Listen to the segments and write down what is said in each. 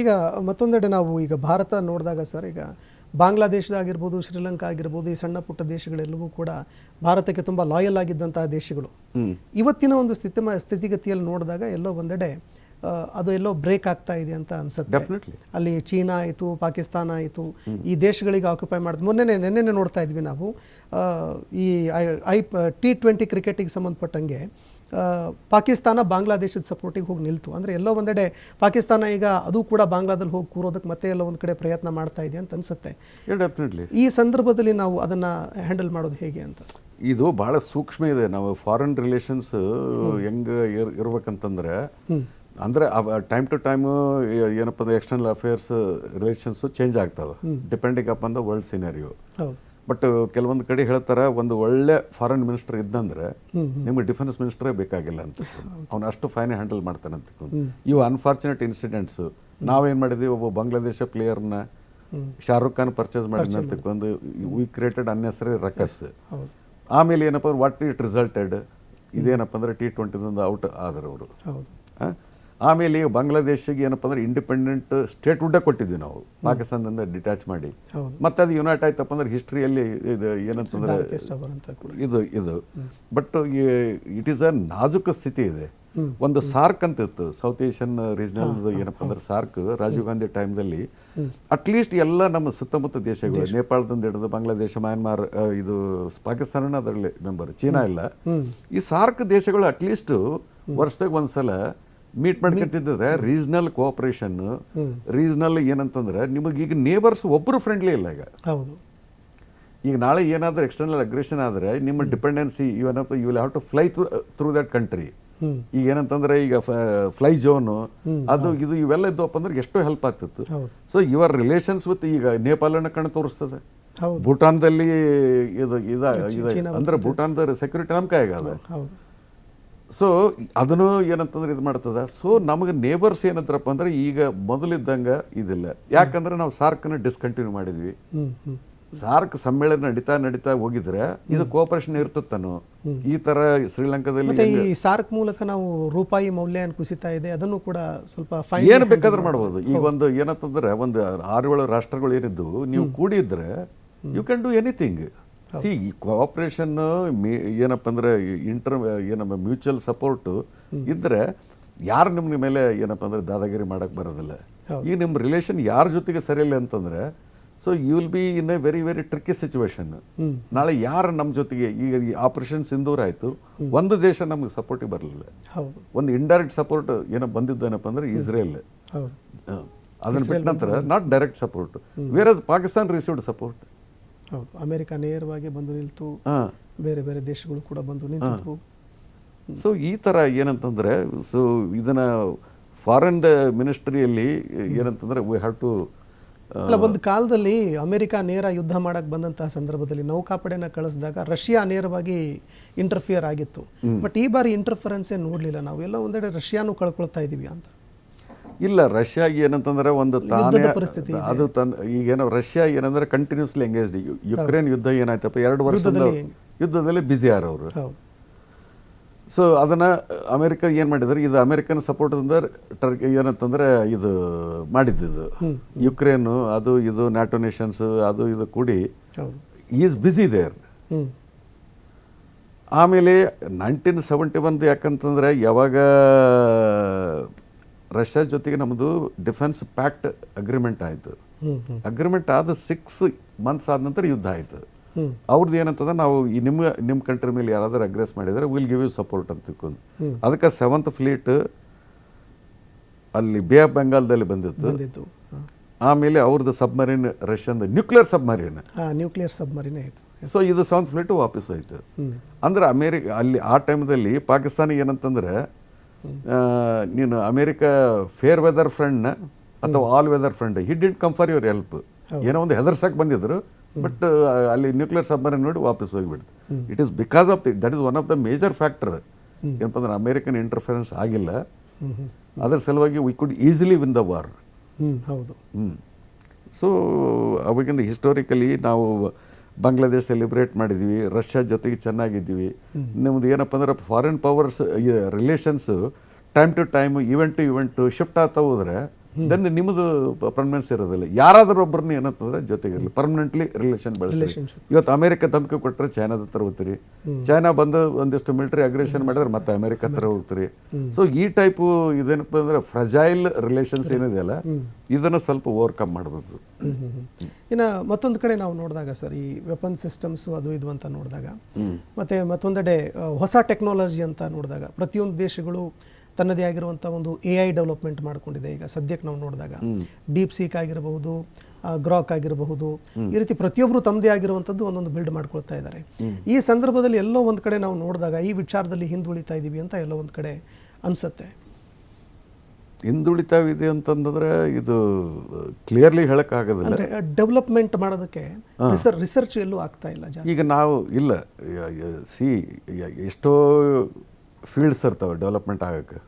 ಈಗ ಮತ್ತೊಂದೆಡೆ ನಾವು ಈಗ ಭಾರತ ನೋಡಿದಾಗ ಸರ್ ಈಗ ಬಾಂಗ್ಲಾದೇಶದಾಗಿರ್ಬೋದು ಶ್ರೀಲಂಕಾ ಆಗಿರ್ಬೋದು ಈ ಸಣ್ಣ ಪುಟ್ಟ ದೇಶಗಳೆಲ್ಲವೂ ಕೂಡ ಭಾರತಕ್ಕೆ ತುಂಬ ಲಾಯಲ್ ಆಗಿದ್ದಂತಹ ದೇಶಗಳು. ಇವತ್ತಿನ ಒಂದು ಸ್ಥಿತಿ ಸ್ಥಿತಿಗತಿಯಲ್ಲಿ ನೋಡಿದಾಗ ಎಲ್ಲೋ ಒಂದೆಡೆ ಅದು ಎಲ್ಲೋ ಬ್ರೇಕ್ ಆಗ್ತಾ ಇದೆ ಅಂತ ಅನ್ಸುತ್ತೆ. ಅಲ್ಲಿ ಚೀನಾ ಆಯಿತು ಪಾಕಿಸ್ತಾನ ಆಯಿತು ಈ ದೇಶಗಳಿಗೆ ಆಕ್ಯುಪೈ ಮಾಡಿದ್ ಮೊನ್ನೆ ನೆನ್ನೆ ನೋಡ್ತಾ ಇದ್ವಿ ನಾವು. ಈ ಐ ಟಿ ಟ್ವೆಂಟಿ ಕ್ರಿಕೆಟಿಗೆ ಸಂಬಂಧಪಟ್ಟಂಗೆ ಪಾಕಿಸ್ತಾನ ಬಾಂಗ್ಲಾದೇಶದ ಸಪೋರ್ಟಿಗೆ ಹೋಗಿ ನಿಲ್ತು. ಅಂದರೆ ಎಲ್ಲೋ ಒಂದೆಡೆ ಪಾಕಿಸ್ತಾನ ಈಗ ಅದು ಕೂಡ ಬಾಂಗ್ಲಾದಲ್ಲಿ ಹೋಗಿ ಕೂರೋದಕ್ಕೆ ಮತ್ತೆ ಎಲ್ಲೋ ಒಂದು ಕಡೆ ಪ್ರಯತ್ನ ಮಾಡ್ತಾ ಇದೆ ಅಂತ ಅನ್ಸುತ್ತೆ. ಡೆಫಿನೆಟ್ಲಿ ಈ ಸಂದರ್ಭದಲ್ಲಿ ನಾವು ಅದನ್ನು ಹ್ಯಾಂಡಲ್ ಮಾಡೋದು ಹೇಗೆ ಅಂತ? ಇದು ಭಾಳ ಸೂಕ್ಷ್ಮ ಇದೆ. ನಾವು ಫಾರಿನ್ ರಿಲೇಷನ್ಸ್ ಹೆಂಗೆ ಇರ್ ಇರ್ಬೇಕಂತಂದ್ರೆ ಅಂದ್ರೆ ಟೈಮ್ ಟು ಟೈಮ್ ಏನಪ್ಪ ಅಂದ್ರೆ ಎಕ್ಸ್ಟರ್ನಲ್ ಅಫೇರ್ಸ್ ರಿಲೇಷನ್ಸ್ ಚೇಂಜ್ ಆಗ್ತಾವೆ. Depending on the world scenario ಹೌದು. ಬಟ್ ಕೆಲವೊಂದು ಕಡೆ ಹೇಳ್ತಾರೆ ಒಂದು ಒಳ್ಳೆ ಫಾರಿನ್ ಮಿನಿಸ್ಟರ್ ಇದ್ದಂದ್ರೆ ನಿಮ್ಗೆ ಡಿಫೆನ್ಸ್ ಮಿನಿಸ್ಟರೇ ಬೇಕಾಗಿಲ್ಲ ಅಂತ. ಅವ್ನು ಅಷ್ಟು ಫೈನ್ ಹ್ಯಾಂಡಲ್ ಮಾಡ್ತಾನೆ ಅಂತ ಇವು ಅನ್ಫಾರ್ಚುನೇಟ್ ಇನ್ಸಿಡೆಂಟ್ಸ್ ನಾವೇನ್ ಮಾಡಿದ್ವಿ ಒಬ್ಬ ಬಾಂಗ್ಲಾದೇಶ ಪ್ಲೇಯರ್ನ ಶಾರುಖ್ ಖಾನ್ ಪರ್ಚೇಸ್ ಮಾಡಿದ್ನ ಅಂತ ತಿಳ್ಕೊಂಡು ವಿ ಕ್ರಿಯೇಟೆಡ್ ಅನ್ನೆಸರಿ ರಕಸ್ ಆಮೇಲೆ ಏನಪ್ಪ ವಾಟ್ ಇಟ್ ರಿಸಲ್ಟೆಡ್ ಇದೇನಪ್ಪ ಅಂದ್ರೆ ಟಿ ಟ್ವೆಂಟಿದಿಂದ ಔಟ್ ಆದರು ಅವರು ಆಮೇಲೆ ಈಗ ಬಾಂಗ್ಲಾದೇಶಿಗೆ ಏನಪ್ಪ ಅಂದ್ರೆ ಇಂಡಿಪೆಂಡೆಂಟ್ ಸ್ಟೇಟ್ ಹುಡ್ಡ ಕೊಟ್ಟಿದ್ವಿ ನಾವು. ಪಾಕಿಸ್ತಾನದಿಂದ ಡಿಟ್ಯಾಚ್ ಮಾಡಿ. ಮತ್ತೆ ಅದು ಯುನೈಟ್ ಆಯ್ತಪ್ಪ ಅಂದ್ರೆ ಹಿಸ್ಟ್ರಿಯಲ್ಲಿ ಇದು ಏನಂತಂದ್ರೆ ಇದು ಇದು. ಬಟ್ ಇಟ್ ಈಸ್ ಅ ನಾಜುಕ ಸ್ಥಿತಿ ಇದೆ. ಒಂದು ಸಾರ್ಕ್ ಅಂತ ಇತ್ತು. ಸೌತ್ ಏಷ್ಯನ್ ರೀಜನಲ್ ಏನಪ್ಪ ಅಂದ್ರೆ ಸಾರ್ಕ್ ರಾಜೀವ್ ಗಾಂಧಿ ಟೈಮ್ದಲ್ಲಿ ಅಟ್ಲೀಸ್ಟ್ ಎಲ್ಲ ನಮ್ಮ ಸುತ್ತಮುತ್ತ ದೇಶಗಳು ನೇಪಾಳದಿಂದ ಹಿಡಿದು ಬಾಂಗ್ಲಾದೇಶ ಮ್ಯಾನ್ಮಾರ್ ಇದು ಪಾಕಿಸ್ತಾನ ಅದರಲ್ಲಿ ಮೆಂಬರ್ ಚೀನಾ ಇಲ್ಲ. ಈ ಸಾರ್ಕ್ ದೇಶಗಳು ಅಟ್ಲೀಸ್ಟ್ ವರ್ಷದಾಗ ಒಂದ್ಸಲ ಮೀಟ್ ಮಾಡ್ಕೊಂತಿದ್ರೆ ರೀಜನಲ್ ಕೋಆಪರೇಷನ್ ರೀಜನಲ್ ಏನಂತಂದ್ರೆ ನಿಮಗೆ ಈಗ ನೇಬರ್ಸ್ ಒಬ್ಬರು ಫ್ರೆಂಡ್ಲಿ ಇಲ್ಲ ಈಗ. ಹೌದು. ಈಗ ನಾಳೆ ಏನಾದರೂ ಎಕ್ಸ್ಟರ್ನಲ್ ಅಗ್ರೆಷನ್ ಆದರೆ ನಿಮ್ಮ dependency ಇವನಪ್ಪ you will have to fly through that country ಈಗ ಏನಂತಂದ್ರೆ ಈಗ ಫ್ಲೈ ಜೋನ್ ಅದು ಇದು ಇವೆಲ್ಲ ಇದ್ದವಪ್ಪ ಅಂದ್ರೆ ಎಷ್ಟೋ ಹೆಲ್ಪ್ ಆಗ್ತಿತ್ತು. ಸೊ ಯುವರ್ ರಿಲೇಷನ್ಸ್ ವಿತ್ ಈಗ ನೇಪಾಳನ ಕಣ್ಣು ತೋರಿಸ್ತದೆ. ಭೂಟಾನ್ದಲ್ಲಿ ಇದು ಇದ ಅಂದ್ರೆ ಭೂಟಾನ್ದ ಸೆಕ್ಯೂರಿಟಿ ನಮ್ಮ ಕೈಗಾದ ಸೊ ಅದನ್ನು ಏನಂತಂದ್ರೆ ಇದು ಮಾಡ್ತದ. ಸೊ ನಮಗೆ ನೇಬರ್ಸ್ ಏನಂತಾರಪ್ಪ ಅಂದ್ರೆ ಈಗ ಮೊದಲಿದ್ದಂಗೆ ಇದಿಲ್ಲ. ಯಾಕಂದ್ರೆ ನಾವು ಸಾರ್ಕ್ನ ಡಿಸ್ಕಂಟಿನ್ಯೂ ಮಾಡಿದ್ವಿ. ಸಾರ್ಕ್ ಸಮ್ಮೇಳನ ನಡೀತಾ ನಡೀತಾ ಹೋಗಿದ್ರೆ ಇದು ಕೋಪರೇಷನ್ ಇರ್ತತ್ತಾನು ಈ ತರ ಶ್ರೀಲಂಕಾದಲ್ಲಿ ಈ ಸಾರ್ಕ್ ಮೂಲಕ ನಾವು ರೂಪಾಯಿ ಮೌಲ್ಯ ಕುಸಿತಾ ಇದೆ ಅದನ್ನು ಕೂಡ ಸ್ವಲ್ಪ ಏನು ಬೇಕಾದ್ರೂ ಮಾಡ್ಬೋದು. ಈಗ ಒಂದು ಏನಂತಂದ್ರೆ ಒಂದು ಆರು ಏಳು ರಾಷ್ಟ್ರಗಳು ಏನಿದ್ದು ನೀವು ಕೂಡಿದ್ರೆ you can do anything see ಈ ಕೋಆಪರೇಷನ್ ಏನಪ್ಪ ಅಂದ್ರೆ ಇಂಟರ್ ಏನಪ್ಪ ಮ್ಯೂಚುವಲ್ ಸಪೋರ್ಟ್ ಇದ್ರೆ ಯಾರು ನಿಮ್ಮ ಮೇಲೆ ಏನಪ್ಪ ಅಂದ್ರೆ ದಾದಾಗಿರಿ ಮಾಡಕ್ ಬರೋದಿಲ್ಲ. ಈಗ ನಿಮ್ಮ ರಿಲೇಷನ್ ಯಾರ ಜೊತೆಗೆ ಸರಿಯಿಲ್ಲ ಅಂತಂದ್ರೆ so you will be in a very very tricky situation ನಾಳೆ ಯಾರು ನಮ್ಮ ಜೊತೆಗೆ ಈಗ ಈ ಆಪರೇಷನ್ ಸಿಂಧೂರ್ ಆಯ್ತು ಒಂದು ದೇಶ ನಮಗೆ ಸಪೋರ್ಟಿಗೆ ಬರಲಿಲ್ಲ. ಒಂದು ಇಂಡೈರೆಕ್ಟ್ ಸಪೋರ್ಟ್ ಏನೋ ಬಂದಿದ್ದೇನಪ್ಪ ಅಂದ್ರೆ ಇಸ್ರೇಲ್ ಅದನ್ನ ಬಿಟ್ಟ ನಂತರ not direct support whereas Pakistan received support ಹೌದು. ಅಮೆರಿಕ ನೇರವಾಗಿ ಬಂದು ನಿಲ್ತು ಬೇರೆ ಬೇರೆ ದೇಶಗಳು ಕೂಡ ಬಂದು ನಿಂತು ಸೊ ಈ ಥರ ಏನಂತಂದ್ರೆ ಸೊ ಇದನ್ನ ಫಾರಿನ್ ಮಿನಿಸ್ಟ್ರಿಯಲ್ಲಿ ಏನಂತಂದ್ರೆ ವಿ ಹ್ಯಾವ್ ಟು ಅಲ್ಲ ಒಂದು ಕಾಲದಲ್ಲಿ ಅಮೆರಿಕ ನೇರ ಯುದ್ಧ ಮಾಡಕ್ಕೆ ಬಂದಂತಹ ಸಂದರ್ಭದಲ್ಲಿ ನೌಕಾಪಡೆನ ಕಳಿಸಿದಾಗ ರಷ್ಯಾ ನೇರವಾಗಿ ಇಂಟರ್ಫಿಯರ್ ಆಗಿತ್ತು. ಬಟ್ ಈ ಬಾರಿ ಇಂಟರ್ಫರೆನ್ಸೇ ನೋಡ್ಲಿಲ್ಲ ನಾವು? ಎಲ್ಲ ಒಂದೆಡೆ ರಷ್ಯಾನು ಕಳ್ಕೊಳ್ತಾ ಇದ್ದೀವಿ ಅಂತ. ಇಲ್ಲ ರಷ್ಯಾಗೆ ಏನಂತಂದ್ರೆ ಒಂದು ತಾನೇ ಪರಿಸ್ಥಿತಿ ಅದು ತನ್ ಈಗೇನೋ ರಷ್ಯಾ ಏನಂದ್ರೆ ಕಂಟಿನ್ಯೂಸ್ಲಿ ಎಂಗೇಜ್ಡ್ ಯುಕ್ರೇನ್ ಯುದ್ಧ ಏನಾಯ್ತಪ್ಪ? ಎರಡು ವರ್ಷದ ಯುದ್ಧದಲ್ಲಿ ಆರ ಅವರು ಸೊ ಅದನ್ನ ಅಮೆರಿಕ ಏನು ಮಾಡಿದ್ರು? ಇದು ಅಮೆರಿಕನ್ ಸಪೋರ್ಟ್ದಿಂದ ಟರ್ಕಿ ಏನಂತಂದ್ರೆ ಇದು ಮಾಡಿದ್ದು ಯುಕ್ರೇನು ಅದು ಇದು ನ್ಯಾಟೋ ನೇಷನ್ಸ್ ಅದು ಇದು ಕೂಡಿ ಈಸ್ ಬ್ಯುಸಿ ದೇರ್ ಆಮೇಲೆ ನೈನ್ಟೀನ್ ಸೆವೆಂಟಿ ಒನ್ ಯಾಕಂತಂದ್ರೆ ಯಾವಾಗ ರಷ್ಯಾ ಜೊತೆಗೆ ನಮ್ಮದು ಡಿಫೆನ್ಸ್ ಪ್ಯಾಕ್ಟ್ ಅಗ್ರಿಮೆಂಟ್ ಆಯಿತು. ಅಗ್ರಿಮೆಂಟ್ ಆದ ಸಿಕ್ಸ್ ಮಂತ್ಸ್ ಆದ ನಂತರ ಯುದ್ಧ ಆಯಿತು. ಅವ್ರದ್ದು ಏನಂತಂದ್ರೆ ನಾವು ಈ ನಿಮ್ಮ ನಿಮ್ಮ ಕಂಟ್ರಿ ಮೇಲೆ ಯಾರಾದರೂ ಅಗ್ರೆಸ್ ಮಾಡಿದರೆ ವಿಲ್ ಗಿವ್ ಯು ಸಪೋರ್ಟ್ ಅಂತ ತಿಳ್ಕೊಂಡು. ಅದಕ್ಕೆ ಸೆವೆಂತ್ ಫ್ಲೀಟ್ ಅಲ್ಲಿ ಬೇ ಆಫ್ ಬೆಂಗಾಲ್ದಲ್ಲಿ ಬಂದಿತ್ತು. ಆಮೇಲೆ ಅವ್ರದ್ದು ಸಬ್ಮರೀನ್ ರಷ್ಯನ್ದು ನ್ಯೂಕ್ಲಿಯರ್ ಸಬ್ಮರೀನ್ ನ್ಯೂಕ್ಲಿಯರ್ ಸಬ್ಮರೀನ್ ಆಯಿತು. ಸೊ ಇದು ಸೆವೆಂತ್ ಫ್ಲೀಟ್ ವಾಪಸ್ ಹೋಯ್ತು ಅಂದ್ರೆ ಅಮೇರಿಕ ಅಲ್ಲಿ ಆ ಟೈಮ್ದಲ್ಲಿ ಪಾಕಿಸ್ತಾನಿಗೆ ಏನಂತಂದ್ರೆ ನೀನು ಅಮೇರಿಕ ಫೇರ್ ವೆದರ್ ಫ್ರೆಂಡ್ನ ಅಥವಾ all weather friend he didn't come for your help ಏನೋ ಒಂದು ಹೆದರ್ಸಕ್ಕೆ ಬಂದಿದ್ರು ಬಟ್ ಅಲ್ಲಿ ನ್ಯೂಕ್ಲಿಯರ್ ಸಬ್ಮರಿನ್ ನೋಡಿ ವಾಪಸ್ ಹೋಗಿಬಿಡ್ತು. It is because of the that is one of the major factor ಏನಪ್ಪ ಅಂದ್ರೆ ಅಮೇರಿಕನ್ ಇಂಟರ್ಫರೆನ್ಸ್ ಆಗಿಲ್ಲ. ಅದರ ಸಲುವಾಗಿ we could easily win the war ಹೌದು. ಹೌದು ಸೊ ಅವಾಗಿಂದ ಹಿಸ್ಟೋರಿಕಲಿ ನಾವು ಬಾಂಗ್ಲಾದೇಶ ಸೆಲಿಬ್ರೇಟ್ ಮಾಡಿದ್ವಿ, ರಷ್ಯಾ ಜೊತೆಗೆ ಚೆನ್ನಾಗಿದ್ದೀವಿ. ನಿಮ್ಮದು ಏನಪ್ಪ ಅಂದ್ರೆ foreign powers relations time to time event to event shift ಆಗ್ತಾ ಹೋದ್ರೆ ದೆನ್ ನಿಮ್ಮದು ಪರ್ಮನೆನ್ಸ್ ಇರೋದಿಲ್ಲ. ಯಾರಾದರೂ ಒಬ್ಬರನ್ನ ಏನಂತಂದ್ರೆ ಜೊತೆಗಿರಲಿ. ಪರ್ಮನೆಂಟ್ಲಿ ರಿಲೇಷನ್ ಬೆಳೆಸಿ ಇವತ್ತು ಅಮೆರಿಕ ಧಮಕಿ ಕೊಟ್ಟರೆ ಚೈನಾದ ಹತ್ರ ಹೋಗ್ತೀರಿ. ಚೈನಾ ಬಂದು ಒಂದಿಷ್ಟು ಮಿಲಿಟರಿ ಅಗ್ರೆಷನ್ ಮಾಡಿದ್ರೆ ಮತ್ತೆ ಅಮೆರಿಕ ಹತ್ರ ಹೋಗ್ತೀರಿ. ಸೊ ಈ ಟೈಪು ಇದೇನಪ್ಪ ಅಂದ್ರೆ ಫ್ರಜೈಲ್ ರಿಲೇಷನ್ಸ್ ಏನಿದೆಯಲ್ಲ ಇದನ್ನು ಸ್ವಲ್ಪ ಓವರ್ಕಮ್ ಮಾಡಬೇಕು. ಇನ್ನು ಮತ್ತೊಂದು ಕಡೆ ನಾವು ನೋಡಿದಾಗ ಸರ್ ಈ ವೆಪನ್ ಸಿಸ್ಟಮ್ಸ್ ಅದು ಇದು ಅಂತ ನೋಡಿದಾಗ ಮತ್ತೆ ಮತ್ತೊಂದೆಡೆ ಹೊಸ ಟೆಕ್ನಾಲಜಿ ಅಂತ ನೋಡಿದಾಗ ಪ್ರತಿಯೊಂದು ದೇಶಗಳು ತನ್ನದೇ ಆಗಿರುವಂಥ ಒಂದು ಎ ಐ ಡೆವಲಪ್ಮೆಂಟ್ ಮಾಡ್ಕೊಂಡಿದೆ. ಈಗ ಸದ್ಯಕ್ಕೆ ನಾವು ನೋಡಿದಾಗ ಡೀಪ್ ಸೀಕ್ ಆಗಿರಬಹುದು ಗ್ರಾಕ್ ಆಗಿರಬಹುದು ಈ ರೀತಿ ಪ್ರತಿಯೊಬ್ಬರು ತಮ್ಮದೇ ಆಗಿರುವಂಥದ್ದು ಒಂದೊಂದು ಬಿಲ್ಡ್ ಮಾಡ್ಕೊಳ್ತಾ ಇದ್ದಾರೆ. ಈ ಸಂದರ್ಭದಲ್ಲಿ ಎಲ್ಲೋ ಒಂದು ಕಡೆ ನಾವು ನೋಡಿದಾಗ ಈ ವಿಚಾರದಲ್ಲಿ ಹಿಂದುಳಿತಾ ಇದ್ದೀವಿ ಅಂತ ಎಲ್ಲೋ ಒಂದು ಕಡೆ ಅನ್ಸುತ್ತೆ. ಹಿಂದುಳಿತಾವಿದೆ ಅಂತಂದ್ರೆ ಇದು ಕ್ಲಿಯರ್ಲಿ ಹೇಳಕ್ಕಾಗೋದಿಲ್ಲ. ಅಂದ್ರೆ ಡೆವಲಪ್ಮೆಂಟ್ ಮಾಡೋದಕ್ಕೆ ರಿಸರ್ಚ್ ಎಲ್ಲೂ ಆಗ್ತಾ ಇಲ್ಲ ಈಗ ನಾವು ಇಲ್ಲ ಸಿ ಎಷ್ಟೋ ಫೀಲ್ಡ್ಸ್ ಇರ್ತಾವೆ ಡೆವಲಪ್ಮೆಂಟ್ ಆಗಕ್ಕೆ.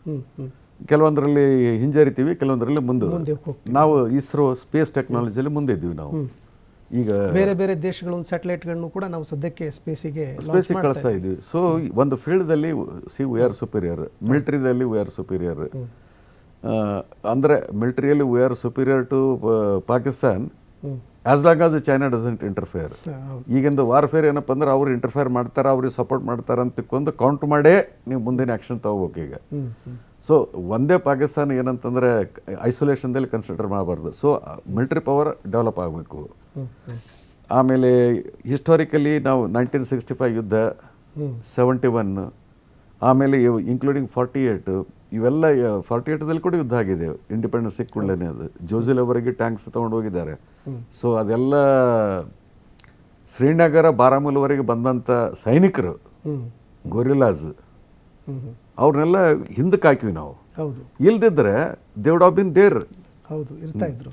ಕೆಲವೊಂದರಲ್ಲಿ ಹಿಂಜರಿತೀವಿ ಕೆಲವೊಂದರಲ್ಲಿ ಮುಂದೆ ಮುಂದೆ ನಾವು ಇಸ್ರೋ ಸ್ಪೇಸ್ ಟೆಕ್ನಾಲಜಿಯಲ್ಲಿ ಮುಂದೆ ಇದ್ದೀವಿ ನಾವು. ಈಗ ಬೇರೆ ಬೇರೆ ದೇಶಗಳ ಸ್ಯಾಟಲೈಟ್ಗಳನ್ನು ಕೂಡ ನಾವು ಸದ್ಯಕ್ಕೆ ಸ್ಪೇಸಿಗೆ ಸ್ಪೇಸಿಗೆ ಕಳಿಸ್ತಾ ಇದ್ವಿ ಸೊ ಒಂದು ಫೀಲ್ಡಲ್ಲಿ ಸಿ ವಿ ಆರ್ ಸುಪೀರಿಯರ್ ಮಿಲ್ಟ್ರಿದಲ್ಲಿ ವಿ ಆರ್ ಸುಪೀರಿಯರ್ ಅಂದರೆ ಮಿಲ್ಟ್ರಿಯಲ್ಲಿ we are superior to Pakistan as long as China doesn't interfere ಈಗಿಂದು ವಾರ್ಫೇರ್ ಏನಪ್ಪ ಅಂದ್ರೆ ಅವ್ರು ಇಂಟರ್ಫಿಯರ್ ಮಾಡ್ತಾರೆ ಅವ್ರಿಗೆ ಸಪೋರ್ಟ್ ಮಾಡ್ತಾರೆ ಅಂತ ತಿಕ್ಕೊಂಡು ಕೌಂಟ್ ಮಾಡೇ ನೀವು ಮುಂದಿನ ಆ್ಯಕ್ಷನ್ ತಗೋಬೇಕು ಈಗ. ಸೊ ಒಂದೇ ಪಾಕಿಸ್ತಾನ ಏನಂತಂದರೆ ಐಸೋಲೇಷನ್ದಲ್ಲಿ ಕನ್ಸಿಡರ್ ಮಾಡಬಾರ್ದು. ಸೊ ಮಿಲಿಟರಿ ಪವರ್ ಡೆವಲಪ್ ಆಗಬೇಕು. ಆಮೇಲೆ ಹಿಸ್ಟೋರಿಕಲಿ ನಾವು ನೈನ್ಟೀನ್ ಸಿಕ್ಸ್ಟಿ ಫೈವ್ ಯುದ್ಧ ಸೆವೆಂಟಿ ಒನ್ ಆಮೇಲೆ ಇನ್ಕ್ಲೂಡಿಂಗ್ ಫಾರ್ಟಿ ಏಟ್ ಇವೆಲ್ಲ ಫಾರ್ಟಿ ಏಟ್ದಲ್ಲಿ ಕೂಡ ಯುದ್ಧ ಆಗಿದೆ. ಇಂಡಿಪೆಂಡೆನ್ಸ್ ಸಿಕ್ಕುಳ್ಳೇನೆ ಅದು. ಜೋಜಿಲವರೆಗೆ ಟ್ಯಾಂಕ್ಸ್ ತೊಗೊಂಡು ಹೋಗಿದ್ದಾರೆ. ಸೊ ಅದೆಲ್ಲ ಶ್ರೀನಗರ ಬಾರಾಮುಲ್ವರೆಗೆ ಬಂದಂಥ ಸೈನಿಕರು ಗೊರಿಲಾಸ್ ಅವ್ರನ್ನೆಲ್ಲ ಹಿಂದಕ್ಕೆ ಹಾಕಿವಿ ನಾವು. ಹೌದು. ಇಲ್ದಿದ್ರೆ ದೇವ್ ಆಫ್ ಬಿನ್ ದೇರ್ ಹೌದು ಇರ್ತಾ ಇದ್ರು.